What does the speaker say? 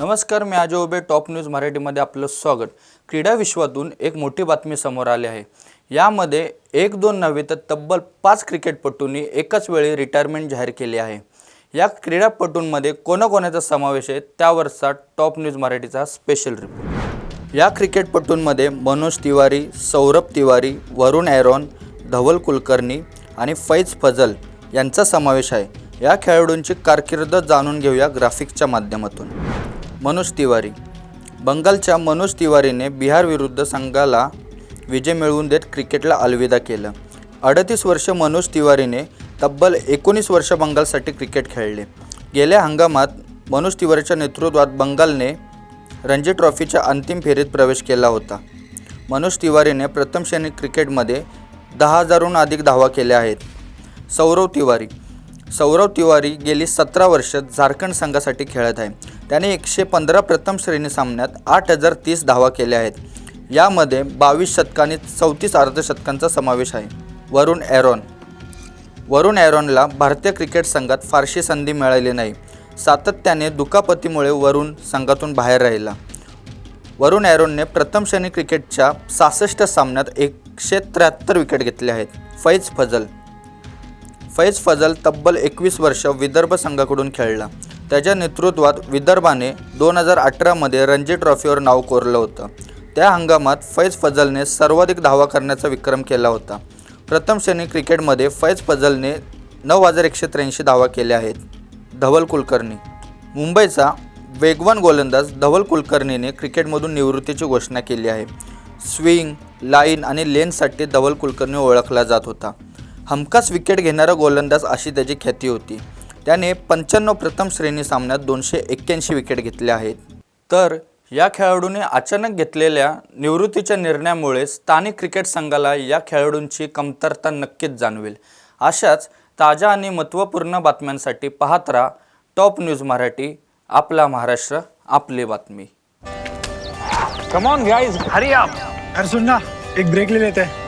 नमस्कार मी आजो उबे टॉप न्यूज मराठीमध्ये आपलं स्वागत. क्रीडा विश्वातून एक मोठी बातमी समोर आली आहे. यामध्ये एक दोन नव्हे तर तब्बल पाच क्रिकेटपटूंनी एकाच वेळी रिटायरमेंट जाहीर केली आहे. या क्रीडापटूंमध्ये कोणाकोणाचा समावेश आहे त्यावरचा टॉप न्यूज मराठीचा स्पेशल रिपोर्ट या क्रिकेटपटूंमध्ये मनोज तिवारी सौरभ तिवारी वरुण ॲरॉन धवल कुलकर्णी आणि फैज फजल यांचा समावेश आहे. या खेळाडूंची कारकीर्द जाणून घेऊया ग्राफिक्सच्या माध्यमातून. मनोज तिवारी. बंगालच्या मनोज तिवारीने बिहारविरुद्ध संघाला विजय मिळवून देत क्रिकेटला अलविदा केलं. अडतीस वर्ष मनोज तिवारीने तब्बल एकोणीस वर्ष बंगालसाठी क्रिकेट खेळले. गेल्या हंगामात मनोज तिवारीच्या नेतृत्वात बंगालने रणजी ट्रॉफीच्या अंतिम फेरीत प्रवेश केला होता. मनोज तिवारीने प्रथम श्रेणी क्रिकेटमध्ये दहा हजारहून अधिक धावा केल्या आहेत. सौरव तिवारी सौरव तिवारी गेली सतरा वर्ष झारखंड संघासाठी खेळत आहे. त्याने एकशे पंधरा प्रथम श्रेणी सामन्यात आठ हजार तीस धावा केल्या आहेत. यामध्ये बावीस शतकांनी चौतीस अर्धशतकांचा समावेश आहे. वरुण ॲरॉन वरुण ॲरॉनला भारतीय क्रिकेट संघात फारशी संधी मिळाली नाही. सातत्याने दुखापतीमुळे वरुण संघातून बाहेर राहिला. वरुण ॲरोनने प्रथम श्रेणी क्रिकेटच्या सहासष्ट सामन्यात एकशे त्र्याहत्तर विकेट घेतले आहेत. फैज फजल. फैज फजल तब्बल एकवीस वर्ष विदर्भ संघाकडून खेळला. त्याच्या नेतृत्वात विदर्भाने दोन हजार अठरामध्ये रणजी ट्रॉफीवर नाव कोरलं होतं. त्या हंगामात फैज फजलने सर्वाधिक धावा करण्याचा विक्रम केला होता. प्रथम श्रेणी क्रिकेटमध्ये फैज फजलने नऊ हजार एकशे त्र्याऐंशी धावा केल्या आहेत धवल कुलकर्णी. मुंबईचा वेगवान गोलंदाज धवल कुलकर्णीने क्रिकेटमधून निवृत्तीची घोषणा केली आहे. स्विंग लाईन आणि लेनसाठी धवल कुलकर्णी ओळखला जात होता. हमखास विकेट घेणारा गोलंदाज अशी त्याची ख्याती होती. त्याने पंच्याण्णव प्रथम श्रेणी सामन्यात दोनशे एक्क्याऐंशी विकेट घेतल्या आहेत. तर या खेळाडूने अचानक घेतलेल्या निवृत्तीच्या निर्णयामुळे स्थानिक क्रिकेट संघाला या खेळाडूंची कमतरता नक्कीच जाणवेल. अशाच ताज्या आणि महत्त्वपूर्ण बातम्यांसाठी पाहत राहा टॉप न्यूज मराठी आपला महाराष्ट्र आपली बातमी. Come on guys hurry up अरे सुन ना एक ब्रेक ले लेते. हैं